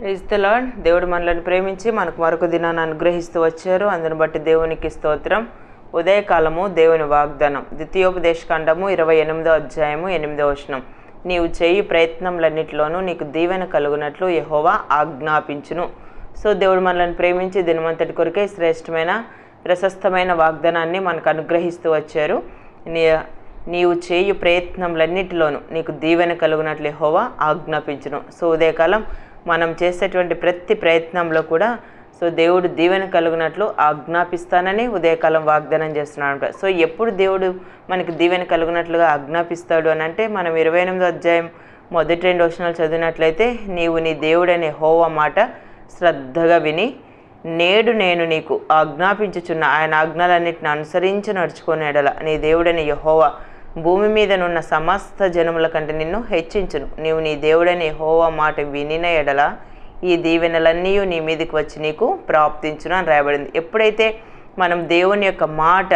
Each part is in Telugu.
ప్రైజ్ లార్డ్ దేవుడు మనల్ని ప్రేమించి మనకు మరొక దినాన్ని అనుగ్రహిస్తూ వచ్చారు. అందుని బట్టి దేవునికి స్తోత్రం. ఉదయకాలము దేవుని వాగ్దానం. ద్వితీయోపదేశకాండము ఇరవై ఎనిమిదో అధ్యాయము ఎనిమిదో వచనం. నీవు చేయి ప్రయత్నంలన్నింటిలోనూ నీకు దీవెన కలుగునట్లు యహోవా ఆజ్ఞాపించును. సో దేవుడు మనల్ని ప్రేమించి దినమంతటి కొరకే శ్రేష్టమైన ప్రశస్తమైన వాగ్దానాన్ని మనకు అనుగ్రహిస్తూ వచ్చారు. నీ నీవు చేయు ప్రయత్నంలన్నిటిలోనూ నీకు దీవెన కలుగునట్లు యెహోవా ఆజ్ఞాపించును. సో ఉదయకాలం మనం చేసేటువంటి ప్రతి ప్రయత్నంలో కూడా సో దేవుడు దీవెన కలుగునట్లు ఆజ్ఞాపిస్తానని ఉదయకాలం వాగ్దానం చేస్తున్నాడు సో ఎప్పుడు దేవుడు మనకి దీవెన కలుగునట్లుగా ఆజ్ఞాపిస్తాడు అని అంటే మనం ఇరవై ఎనిమిదో అధ్యాయం మొదటి రెండు వచనాలు చదివినట్లయితే నీవు నీ దేవుడనే హోవ మాట శ్రద్ధగా విని నేడు నేను నీకు ఆజ్ఞాపించుచున్న ఆయన ఆజ్ఞలన్నిటిని అనుసరించి నడుచుకునేడల నీ దేవుడని యహోవా భూమి మీదనున్న సమస్త జనముల కంటే నిన్ను హెచ్చించును. నీవు నీ దేవుడని హోవా మాట వినిన ఎడల ఈ దీవెనలన్నీ నీ మీదకి వచ్చి నీకు ప్రాప్తించును అని రాయబడింది. ఎప్పుడైతే మనం దేవుని యొక్క మాట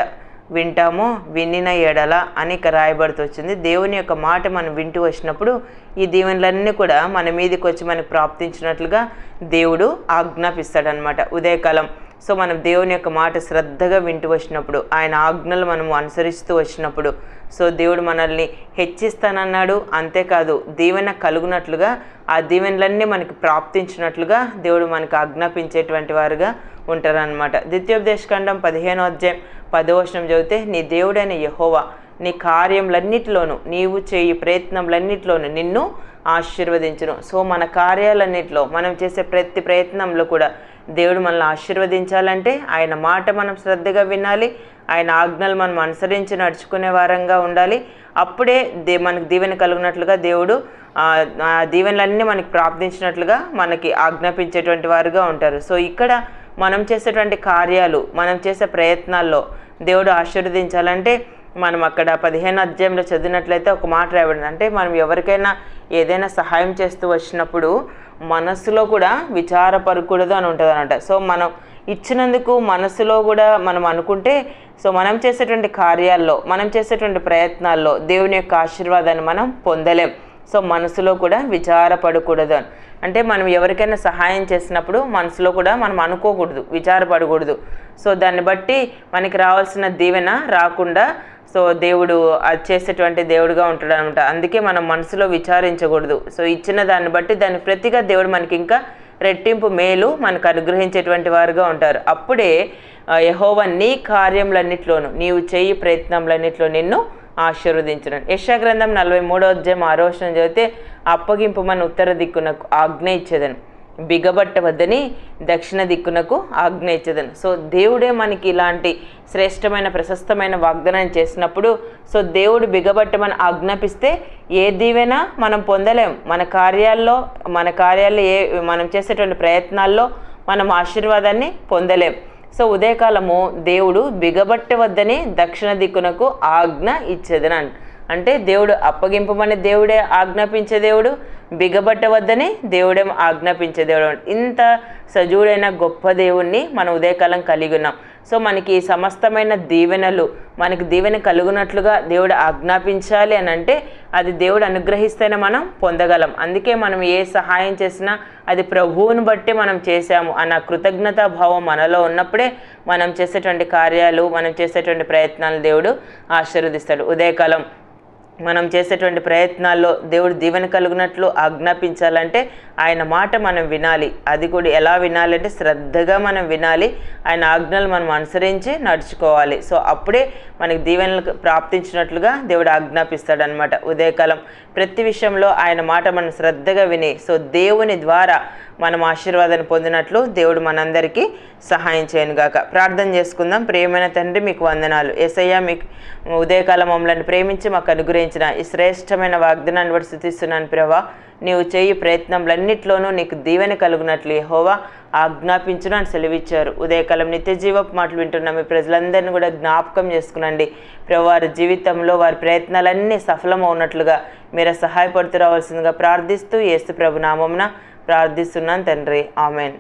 వింటామో వినిన ఎడల అని రాయబడుతూ వచ్చింది. దేవుని యొక్క మాట మనం వింటూ వచ్చినప్పుడు ఈ దీవెనలన్నీ కూడా మన మీదకి వచ్చి మనకు ప్రాప్తించినట్లుగా దేవుడు ఆజ్ఞాపిస్తాడనమాట ఉదయకాలం సో మనం దేవుని యొక్క మాట శ్రద్ధగా వింటూ వచ్చినప్పుడు ఆయన ఆజ్ఞలు మనము అనుసరిస్తూ వచ్చినప్పుడు సో దేవుడు మనల్ని హెచ్చిస్తానన్నాడు. అంతేకాదు దీవెన కలుగునట్లుగా ఆ దీవెనలన్నీ మనకి ప్రాప్తించినట్లుగా దేవుడు మనకు ఆజ్ఞాపించేటువంటి వారుగా ఉంటారనమాట ద్వితీయోపదేశకాండం పదిహేనో అధ్యాయం పదవచనం చదివితే నీ దేవుడైన యహోవా నీ కార్యములన్నిటిలోనూ నీవు చేయి ప్రయత్నములన్నిటిలోనూ నిన్ను ఆశీర్వదించను. సో మన కార్యాలన్నిటిలో మనం చేసే ప్రతి ప్రయత్నంలో కూడా దేవుడు మనల్ని ఆశీర్వదించాలంటే ఆయన మాట మనం శ్రద్ధగా వినాలి. ఆయన ఆజ్ఞలు మనం అనుసరించి నడుచుకునే వారంగా ఉండాలి. అప్పుడే దే మనకు దీవెన కలిగినట్లుగా దేవుడు ఆ దీవెనలన్నీ మనకి ప్రాప్తించినట్లుగా మనకి ఆజ్ఞాపించేటువంటి వారుగా ఉంటారు. సో ఇక్కడ మనం చేసేటువంటి కార్యాలు మనం చేసే ప్రయత్నాల్లో దేవుడు ఆశీర్వదించాలంటే మనం అక్కడ పదిహేను అధ్యాయంలో చదివినట్లయితే ఒక మాట రాయబడింది. అంటే మనం ఎవరికైనా ఏదైనా సహాయం చేస్తూ వచ్చినప్పుడు మనస్సులో కూడా విచారపరకూడదు అని ఉంటుంది అనమాట సో మనం ఇచ్చినందుకు మనసులో కూడా మనం అనుకుంటే సో మనం చేసేటువంటి కార్యాల్లో మనం చేసేటువంటి ప్రయత్నాల్లో దేవుని యొక్క ఆశీర్వాదాన్ని మనం పొందలేం. సో మనసులో కూడా విచారపడకూడదు అని. అంటే మనం ఎవరికైనా సహాయం చేసినప్పుడు మనసులో కూడా మనం అనుకోకూడదు విచారపడకూడదు. సో దాన్ని బట్టి మనకి రావాల్సిన దీవెన రాకుండా సో దేవుడు అది చేసేటువంటి దేవుడుగా ఉంటాడు అనమాట అందుకే మనం మనసులో విచారించకూడదు. సో ఇచ్చిన దాన్ని బట్టి దాని ప్రతిగా దేవుడు మనకి ఇంకా రెట్టింపు మేలు మనకు అనుగ్రహించేటువంటి వారుగా ఉంటారు. అప్పుడే యహోవ నీ కార్యములన్నిట్లోనూ నీవు చేయి ప్రయత్నములన్నిట్లో నిన్ను ఆశీర్వదించడం యశాగ్రంథం నలభై మూడో అధ్యాయం ఆరో వచనం చదివితే అప్పగింపు మన ఉత్తర దిక్కునకు ఆజ్ఞ ఇచ్చేదను. బిగబట్టవద్దని దక్షిణ దిక్కునకు ఆజ్ఞ ఇచ్చేదను. సో దేవుడే మనకి ఇలాంటి శ్రేష్టమైన ప్రశస్తమైన వాగ్దానం చేసినప్పుడు సో దేవుడు బిగబట్టమని ఆజ్ఞాపిస్తే ఏ దీవెనా మనం పొందలేం. మన కార్యాల్లో మన కార్యాల్లో ఏ మనం చేసేటువంటి ప్రయత్నాల్లో మనం ఆశీర్వాదాన్ని పొందలేం. సో ఉదయకాలము దేవుడు బిగబట్టవద్దని దక్షిణ దిక్కునకు ఆజ్ఞ ఇచ్చేదని అంటే దేవుడు అప్పగింపమని దేవుడే ఆజ్ఞాపించే దేవుడు బిగబట్టవద్దని దేవుడే ఆజ్ఞాపించే దేవుడు. ఇంత సజీవుడైన గొప్ప దేవుణ్ణి మనం ఉదయకాలం కలిగి ఉన్నాం. సో మనకి సమస్తమైన దీవెనలు మనకి దీవెన కలుగునట్లుగా దేవుడు ఆజ్ఞాపించాలి అని అంటే అది దేవుడు అనుగ్రహిస్తేనే మనం పొందగలం. అందుకే మనం ఏ సహాయం చేసినా అది ప్రభువుని బట్టి మనం చేశాము అన్న కృతజ్ఞతా భావం మనలో ఉన్నప్పుడే మనం చేసేటువంటి కార్యాలు మనం చేసేటువంటి ప్రయత్నాలు దేవుడు ఆశీర్వదిస్తాడు. ఉదయకాలం మనం చేసేటువంటి ప్రయత్నాల్లో దేవుడు దీవెన కలుగునట్లు ఆజ్ఞాపించాలంటే ఆయన మాట మనం వినాలి. అది కూడా ఎలా వినాలంటే శ్రద్ధగా మనం వినాలి. ఆయన ఆజ్ఞలు మనం అనుసరించి నడుచుకోవాలి. సో అప్పుడే మనకి దీవెనలు ప్రాప్తించినట్లుగా దేవుడు ఆజ్ఞాపిస్తాడనమాట. ఉదయకాలం ప్రతి విషయంలో ఆయన మాట మనం శ్రద్ధగా విని సో దేవుని ద్వారా మనం ఆశీర్వాదాన్ని పొందినట్లు దేవుడు మనందరికీ సహాయం చేయను గాక. ప్రార్థన చేసుకుందాం. ప్రేమైన తండ్రి మీకు వందనాలు. ఎసయ్య మీకు ఉదయకాలం మమ్మల్ని ప్రేమించి మాకు అనుగ్రహించిన ఈ శ్రేష్టమైన వాగ్దానాన్ని బట్టి స్థుతిస్తున్నాను ప్రభా. నీవు చేయి ప్రయత్నంలన్నింటిలోనూ నీకు దీవెన కలుగునట్లు హోవా ఆజ్ఞాపించును అని సెలవిచ్చారు. ఉదయకాలం నిత్య జీవపు మాటలు వింటున్న. మీ ప్రజలందరినీ కూడా జ్ఞాపకం చేసుకునండి. ప్రభు వారి జీవితంలో వారి ప్రయత్నాలన్నీ సఫలమవునట్లుగా మీరు సహాయపడుతూ రావాల్సిందిగా ప్రార్థిస్తూ ఏసు ప్రభు నామమున ప్రార్థిస్తున్నాను తండ్రి. ఆమెన్.